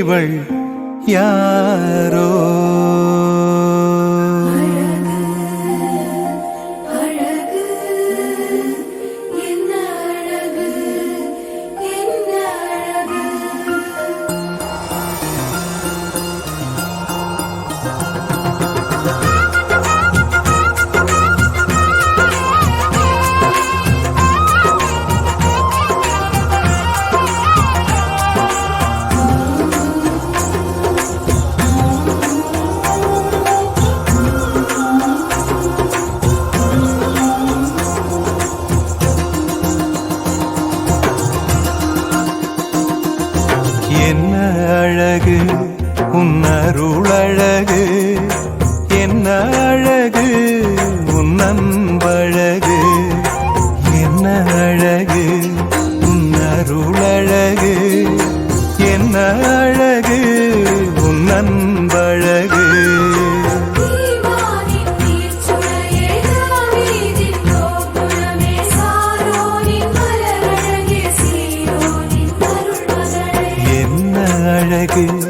இவள் யாரோ? அழகு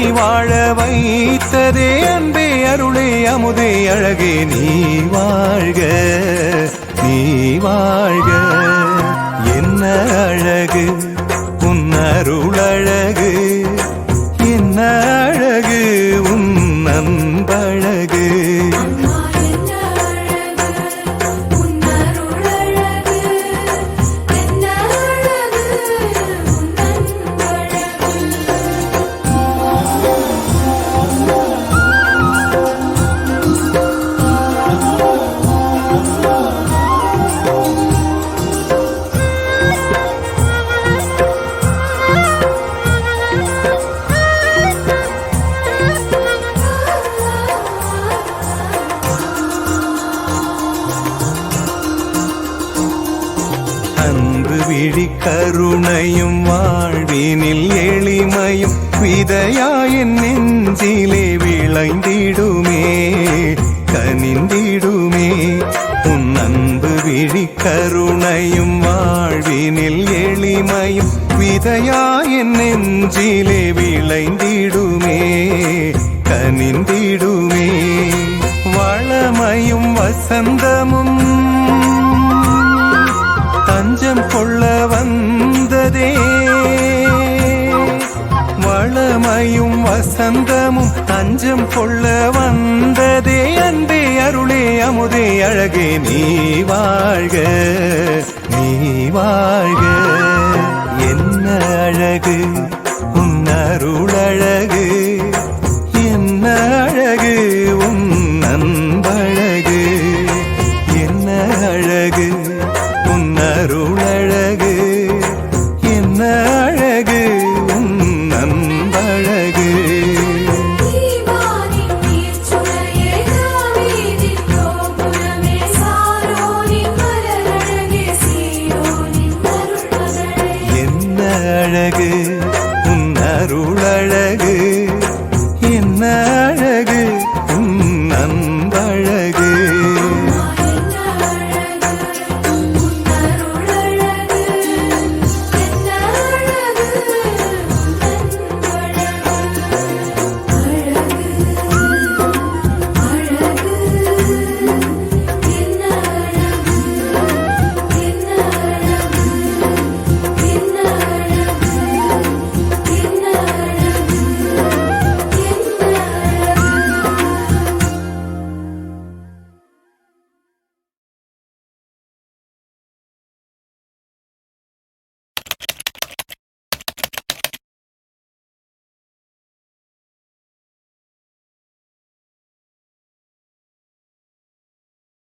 என்னை வாழ வைத்ததே அன்பே அருளே அமுதே அழகே நீ வாழ்க நீ வாழ்க. அன்பு கருணையும் வாழ்வினில் எளிமையும் விதையாயின் நெஞ்சிலே விளைந்திடுமே கனிந்திடுமே. உன் அன்பு விழி கருணையும் வாழ்வினில் எளிமையும் விதையாயின் நெஞ்சிலே விளைந்திடுமே கனிந்திடுமே. வசந்தமும் தஞ்சம் கொள்ள வந்ததே அன்பே அருளே அமுதே அழகே நீ வாழ்க நீ வாழ்க. என்ன அழகு? உன் அருள் அழகு